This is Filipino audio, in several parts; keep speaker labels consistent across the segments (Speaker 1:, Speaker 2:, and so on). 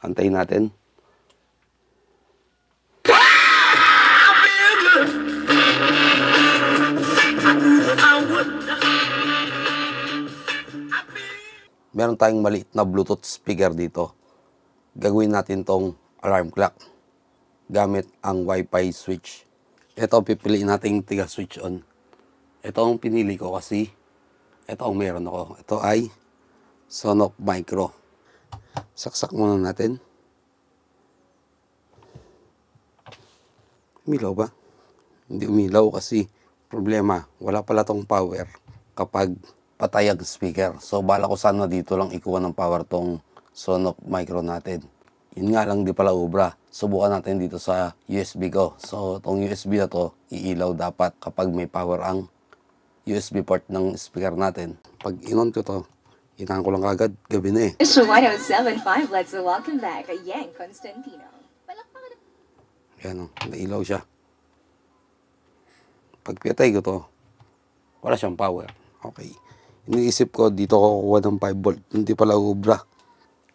Speaker 1: Antayin natin. Meron tayong maliit na Bluetooth speaker dito. Gagawin natin tong alarm clock gamit ang Wi-Fi switch. Ito pipiliin nating tiga switch on. Ito ang pinili ko kasi ito ang meron ako. Ito ay Sonoff Micro. Saksak muna natin. Umilaw ba? Hindi umilaw kasi problema, wala pala tong power kapag patay ang speaker. So bala ko sana dito lang ikuha ng power tong Sonoff Micro natin. Yun nga lang di pala ubra. Subukan natin dito sa USB ko. So tong USB na to, iilaw dapat kapag may power ang USB port ng speaker natin. Pag inon ko to, inahan ko lang kagad, gabi na eh.
Speaker 2: Issue 1075, let's welcome back Yang Constantino.
Speaker 1: Ayan o, nailaw siya. Pag pinatay ko to, wala siyang power. Okay. Iniisip ko, dito ko kukuha ng 5 volt. Hindi pala ubra.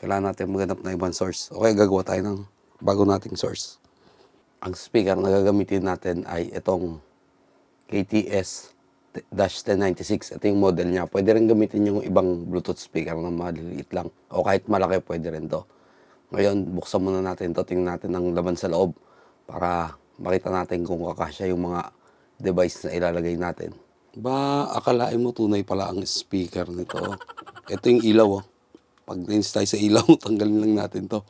Speaker 1: Kailangan natin maghanap ng ibang source. Okay, gagawa tayo ng bago nating source. Ang speaker na gagamitin natin ay itong KTS-1096. Ito yung model niya. Pwede rin gamitin yung ibang Bluetooth speaker na maliliit lang. O kahit malaki, pwede rin to. Ngayon, buksan muna natin to. Tingnan natin ang laman sa loob para makita natin kung kakasya yung mga device na ilalagay natin. Ba, akalain mo tunay pala ang speaker nito. Ito yung ilaw, oh. Pag nainis tayo sa ilaw, tanggalin lang natin to.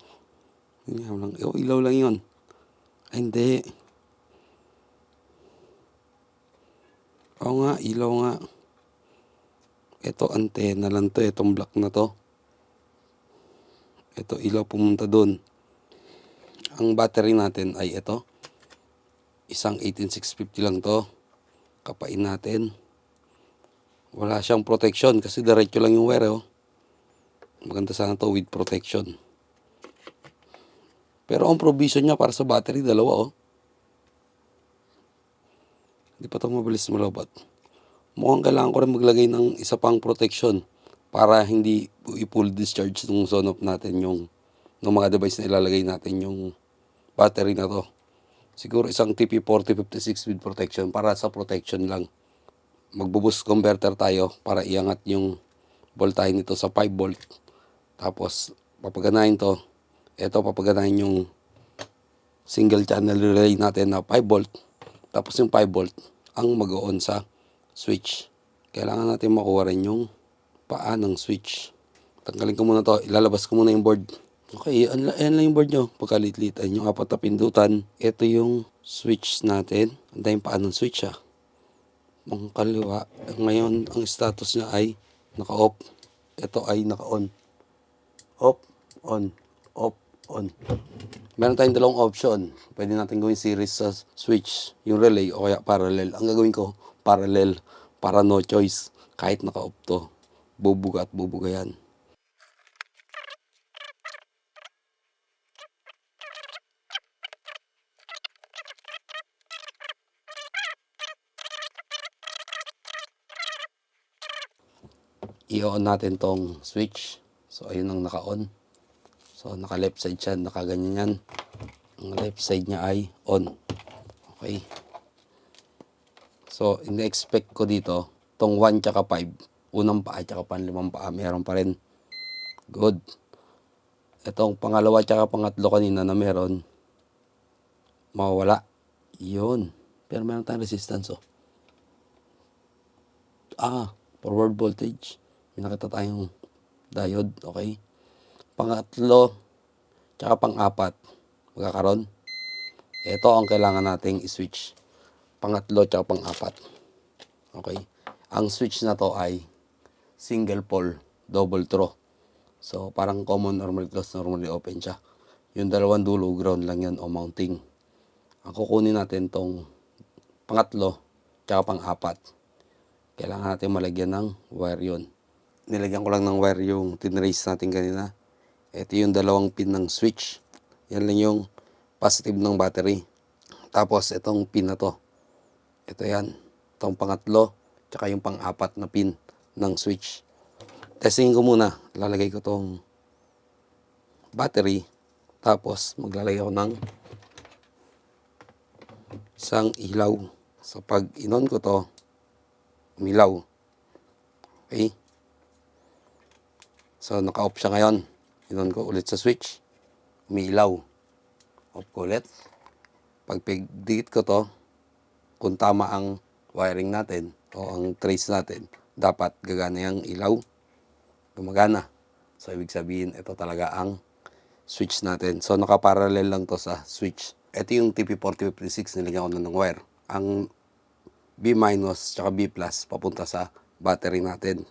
Speaker 1: Nga lang. Oh, ilaw lang yun. Ay, hindi. Oo nga, ilaw nga. Ito, antena lang to. Itong black na to. Ito, ilaw pumunta doon. Ang battery natin ay ito. Isang 18650 lang to. Kapain natin. Wala siyang protection kasi diretso lang yung wire, oh. Maganda sana to with protection. Pero ang provision niya para sa battery, dalawa, oh. Hindi pa ito mabilis malobot. Mukhang kailangan ko rin maglagay ng isa pang protection para hindi i-full discharge ng sonoff natin yung ng mga device na ilalagay natin yung battery na to. Siguro isang TP4056 with protection para sa protection lang. Magbo-boost converter tayo para iangat yung voltage nito sa 5 volt. Tapos papaganahin to. Ito papaganahin yung single channel relay natin na 5 volt. Tapos yung 5 volt ang mag-on sa switch. Kailangan natin makuha rin yung paa ng switch. Tanggalin ko muna to. Ilalabas ko muna yung board. Okay, ayan lang yung board nyo. Pagkalit-lit. Ayan yung apat na pindutan. Ito yung switch natin. Ang daming paa ng switch ah. Ang kaliwa. Ngayon, ang status niya ay naka-off. Ito ay naka-on. Off, on, on. Meron tayong dalawang option. Pwede natin gawin series sa switch, yung relay o kaya parallel. Ang gagawin ko, parallel para no choice. Kahit naka-off to, bubuga at bubuga yan. i-on natin tong switch. So, ayun ang naka-on. So, naka left side siya, naka ganyan yan. Ang left side niya ay on. Okay. So, in-expect ko dito, tong 1 tsaka 5, unang paa tsaka panlimang paa, meron pa rin. Good. Itong pangalawa tsaka pangatlo kanina na meron, mawawala. Yun. Pero meron tayong resistance, oh. Ah, forward voltage. May nakita tayong diode, okay? Pangatlo, tsaka pang-apat, magkakaroon. Ito ang kailangan nating i-switch. Pangatlo, tsaka pang-apat. Okay? Ang switch na to ay single pole, double throw. So, parang common, normally close, normally open siya. Yung dalawang dulo, ground lang yan o mounting. Ang kukunin natin tong pangatlo, tsaka pang-apat kailangan natin malagyan ng wire yun. Nilagyan ko lang ng wire yung tinrace natin kanina. Ito yung dalawang pin ng switch. Yan lang yung positive ng battery. Tapos itong pin na to. Ito yan. Itong pangatlo. Tsaka yung pang-apat na pin ng switch. Testing ko muna. Lalagay ko tong battery Tapos, maglalagay ako ng isang ilaw. So, pag inon ko to, umilaw. Okay? So, naka-off siya ngayon. Inon ko ulit sa switch. Umiilaw. Off ko ulit. Pag pigdikit ko to, kung tama ang wiring natin o ang trace natin, dapat gagana yung ilaw. Gumagana. So, ibig sabihin, ito talaga ang switch natin. So, nakaparallel lang to sa switch. Ito yung TP4056, nilagyan ko na ng wire. Ang B minus tsaka B plus papunta sa battery natin.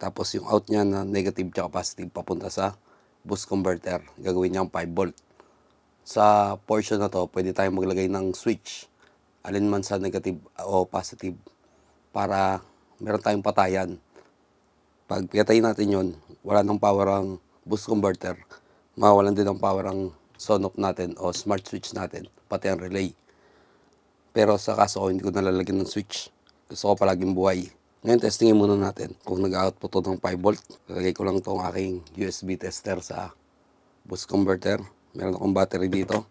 Speaker 1: Tapos yung out niya na negative tsaka positive papunta sa boost converter. Gagawin niyang 5 volt. Sa portion na to, pwede tayong maglagay ng switch. Alin man sa negative o positive para meron tayong patayan. Pag pinatay natin yon, wala nang power ang boost converter. Mawalan din ng power ang son-off natin o smart switch natin, pati ang relay. Pero sa kaso ko, hindi ko nalalagyan ng switch. Gusto ko palaging buhay. Ngayon, testingin muna natin kung nag-output to ng 5 volt. Lalagay ko lang tong aking USB tester sa boost converter. Meron akong battery dito.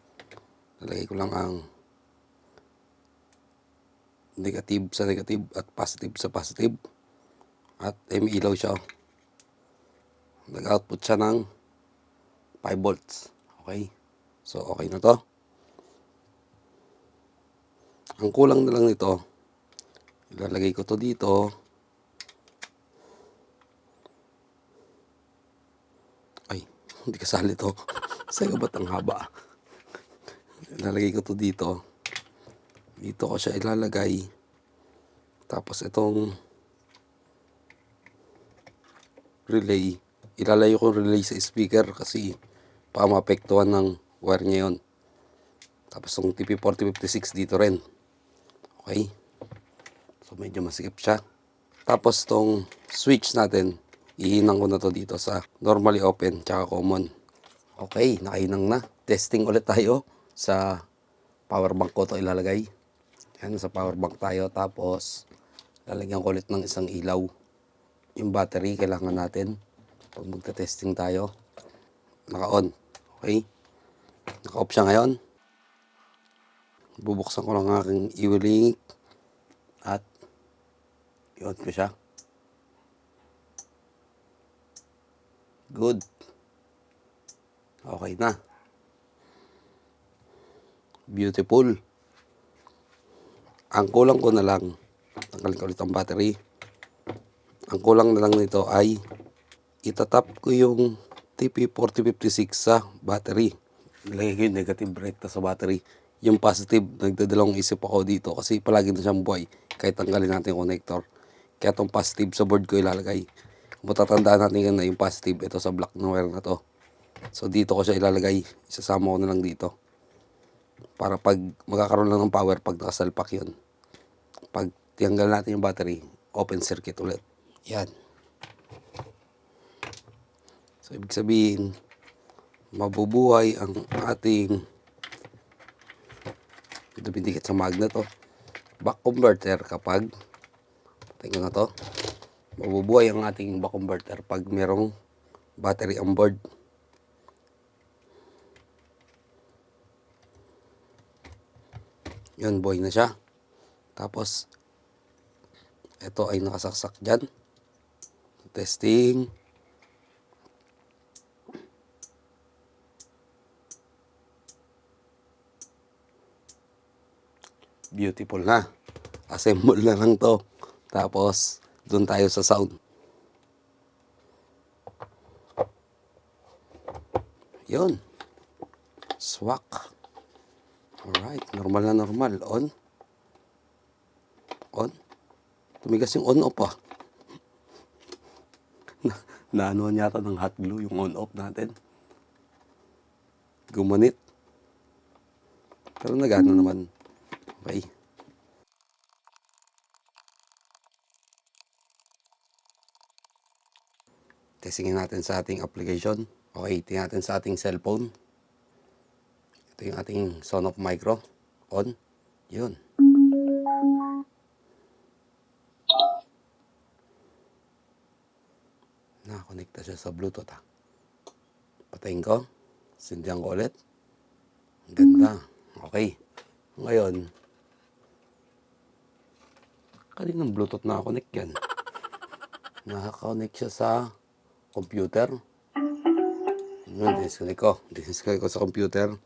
Speaker 1: Lalagay ko lang ang negative sa negative at positive sa positive. At eh, may ilaw siya. Nag-output siya ng 5 volts. Okay? So, okay na to. Ang kulang na lang nito, ilalagay ko to dito. Ay, hindi kasali to. Sa'yo ba't ang haba? Ilalagay ko to dito. Dito ko siya ilalagay. Tapos itong relay, ilalayo ko relay sa speaker kasi maapektuhan ng wire niya yun. Tapos yung TP4056 dito rin. Okay? So medyo masikip siya. Tapos tong switch natin, ihinang ko na to dito sa normally open tsaka common. Okay, nakahinang na. Testing ulit tayo sa power bank ko to ilalagay. Yan, sa power bank tayo. Tapos, lalagyan ko ulit ng isang ilaw. Yung battery, kailangan natin. Pag magta-testing tayo, naka-on. Okay? Naka-off siya ngayon. Bubuksan ko lang ang aking e-link i-on ko siya. Good. Okay na. Beautiful. Ang kulang ko na lang, tanggalin ko ulit ang battery. Ang kulang na lang nito ay itatap ko yung TP4056 sa battery. Ilagay ko yung negative rekta sa battery. Yung positive, nagdadalawang isip ako dito kasi palagi na siyang buhay kahit tanggalin natin yung connector. Kaya itong positive sa board ko ilalagay. Matatandaan natin yun na yung positive, ito sa black na wire na to. So dito ko siya ilalagay. Isasama ko na lang dito. Para pag magkakaroon lang ng power pag nakasalpak yun. Pag tiyanggal natin yung battery, open circuit ulit. Yan. So ibig sabihin, mabubuhay ang ating dumidikit sa magnet to. Back converter kapag tingnan na to. Mabubuhay ang ating converter pag merong battery on board. Yun, buhay na siya. Tapos, ito ay nakasaksak dyan. Testing. Beautiful na. Assemble na lang to. Tapos, doon tayo sa sound. Yun. Swak. Alright. Normal na normal. On. On. Tumigas yung on-off ah. na, naano yata ng hot glue yung on-off natin. Gumanit. Pero nagano naman. Okay. Testingin natin sa ating application. Okay, tingnan natin sa ating cellphone. Ito yung ating Sonoff Micro. On. Yun. Nakakonekta siya sa Bluetooth ha. Patayin ko. Sindihan ko ulit. Ganda. Okay. Ngayon, kaninang Bluetooth na-connect yan? Naka-connect siya sa computer. Ngayon, disconnect ko. Disconnect ko sa computer.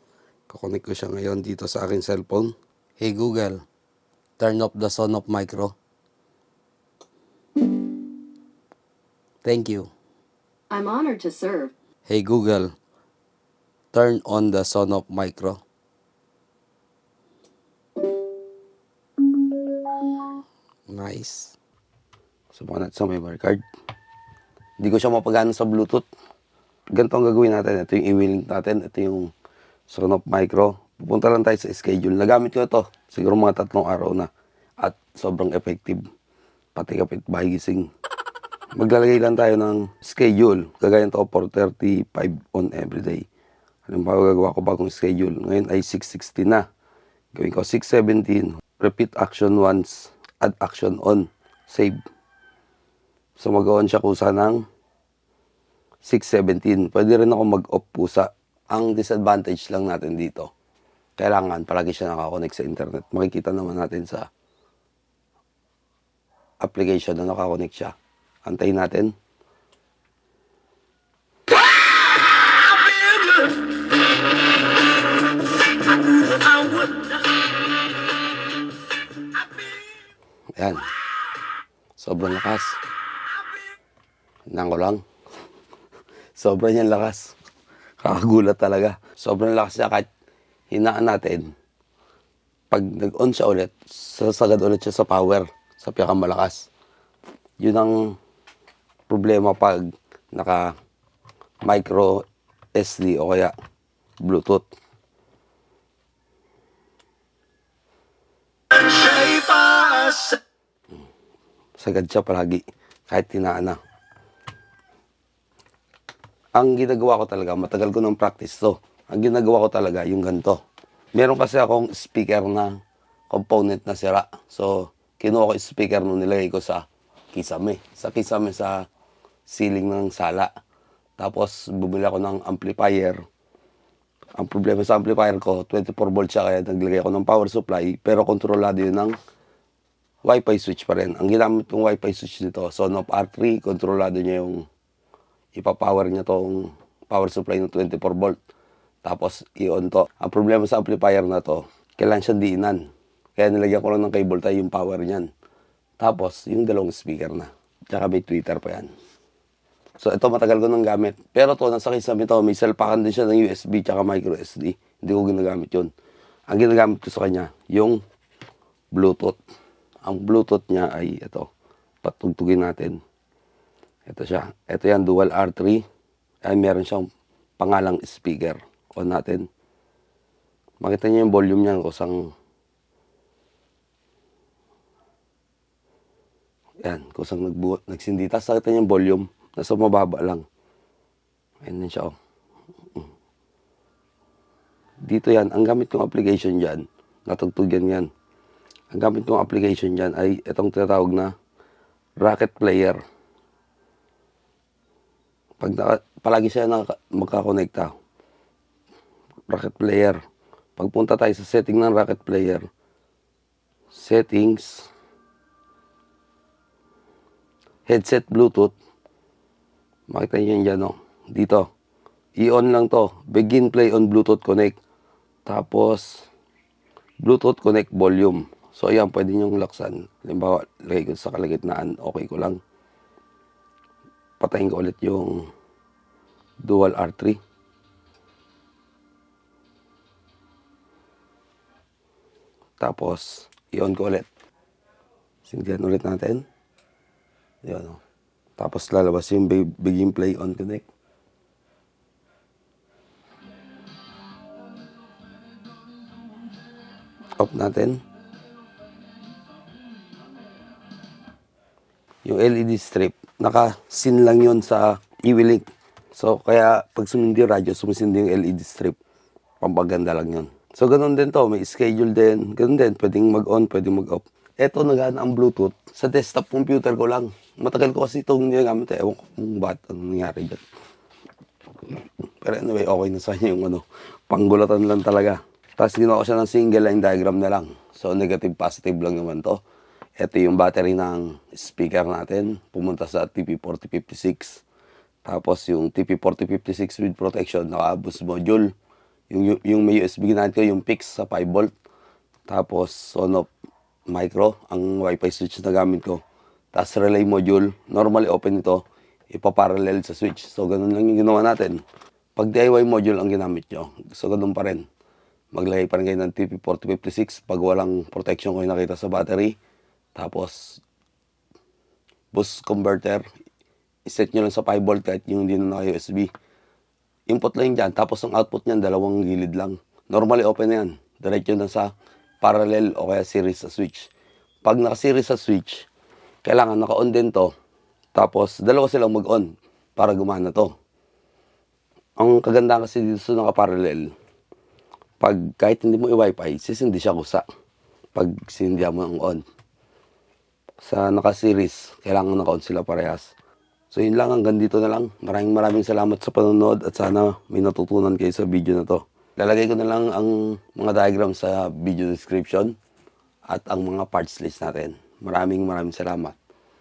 Speaker 1: Kakonect ko siya ngayon dito sa aking cellphone. Hey Google, turn off the Sonoff Micro. Thank you.
Speaker 3: I'm honored to serve.
Speaker 1: Hey Google, turn on the Sonoff Micro. Nice. Natin sa memory card. Hindi ko siya mapagana sa Bluetooth. Ganito ang gagawin natin. Ito yung e-link natin. Ito yung Sonoff Micro. Pupunta lang tayo sa schedule. Nagamit ko ito. Siguro mga tatlong araw na. At sobrang effective. Pati kapit bahay gising. Maglalagay lang tayo ng schedule. Kagaya nito 4.35 on everyday. Halimbawa gagawa ko bagong schedule. Ngayon ay 6.16 na. Gawin ko 6.17. Repeat action once. Add action on. Save. So mag-on siya kusa ng 6.17. Pwede rin ako mag-off pusa. Ang disadvantage lang natin dito, kailangan palagi siya nakakonect sa internet. Makikita naman natin sa application na nakakonect siya. Antayin natin. Ayan. Sobrang lakas. Ko lang. Sobrang yan lakas. Kakagulat talaga. Sobrang lakas niya kahit hinaan natin. Pag nag-on siya ulit, sasagad ulit siya sa power, sa pinakamalakas. Yun ang problema pag naka micro SD o kaya Bluetooth. Sagad siya palagi kahit tinaan na. Ang ginagawa ko talaga, matagal ko ng practice to. Ang ginagawa ko talaga, yung ganito. Meron kasi akong speaker na component na sira. So, kinuha ko yung speaker nung nilagay ko sa kisame. Sa kisame sa ceiling ng sala. Tapos, bumili ako ng amplifier. Ang problema sa amplifier ko, 24 volt siya kaya naglagay ako ng power supply. Pero kontrolado yun ng Wi-Fi switch pa rin. Ang ginamit kong Wi-Fi switch nito, Sonoff R3, kontrolado niya yung ipapower niya tong power supply ng 24 volt. Tapos i-on to. Ang problema sa amplifier na to, kailangan siyang diinan. Kaya nilagyan ko lang ng cable tie yung power niyan. Tapos yung dalawang speaker na. Tsaka may tweeter pa yan. So ito matagal ko nang gamit. Pero to nasa kisame to, may selpakan din siya ng USB tsaka micro SD. Hindi ko ginagamit yun. Ang ginagamit ko sa kanya, yung Bluetooth. Ang Bluetooth niya ay ito. Patugtugin natin. Ito siya. Ito yan, dual R3. Ay meron siyang pangalang speaker. On natin. Makita niyo yung volume niya kusang Yan, kusang nagbuot, nagsindi. Tapos nakita niyo yung volume. Nasa mababa lang. Ayan din siya, oh. Mm. Dito yan, ang gamit kong application dyan, natugtog yan. Ang gamit kong application dyan ay itong tinatawag na Rocket Player. Pag naka, palagi siya naka, magkakonekta. Rocket Player. Pagpunta tayo sa setting ng Rocket Player, settings, headset Bluetooth, makita niyo yan dyan, oh. dito. I-on lang to. Begin play on Bluetooth Connect. Tapos, Bluetooth Connect volume. So, ayan, pwede niyong laksan. Halimbawa, lagay sa kalagitnaan, okay ko lang. Patayin ko ulit yung dual R3. Tapos, i-on ko ulit. Sindihan ulit natin. Yan, oh. Tapos lalabas yung be- begin play on connect. Off natin. Yung LED strip, naka-sin lang yon sa e-link. So, kaya pag sumindi yung radyo, sumisindi yung LED strip. Pampaganda lang yon. So, ganun din to. May schedule din. Ganun din. Pwedeng mag-on, pwedeng mag-off. Eto, nagana ang Bluetooth. Sa desktop computer ko lang. Matagal ko kasi itong ginagamit. Eh. Ewan ko kung ba't anong nangyari dyan. Pero anyway, okay na sa yung ano, panggulatan lang talaga. Tapos ginawa ko siya ng single line diagram na lang. So negative positive lang naman to. Ito yung battery ng speaker natin. Pumunta sa TP4056. Tapos yung TP4056 with protection, naka-boost module. Yung, yung may USB ginamit ko, yung fix sa 5 volt. Tapos Sonoff micro, ang wifi switch na gamit ko. Tapos relay module, normally open ito, ipaparallel sa switch. So ganun lang yung ginawa natin. Pag DIY module ang ginamit nyo, so ganun pa rin. Maglagay pa rin kayo ng TP4056 pag walang protection yung nakita sa battery. Tapos boost converter, iset nyo lang sa 5 volt kahit yung hindi na naka-USB. Input lang dyan, tapos ang output niyan, dalawang gilid lang. Normally open na yan. Diretso na sa parallel o kaya series sa switch. Pag naka-series sa switch, kailangan naka-on din to. Tapos dalawa silang mag-on para gumana to. Ang kagandahan kasi dito sa naka-parallel, pag kahit hindi mo i-wifi, sisindi siya kusa. Pag sindihan mo ang on. Sa naka-series, kailangan naka-on sila parehas. So yun lang, hanggang dito na lang. Maraming maraming salamat sa panonood at sana may natutunan kayo sa video na to. Lalagay ko na lang ang mga diagram sa video description at ang mga parts list natin. Maraming maraming salamat.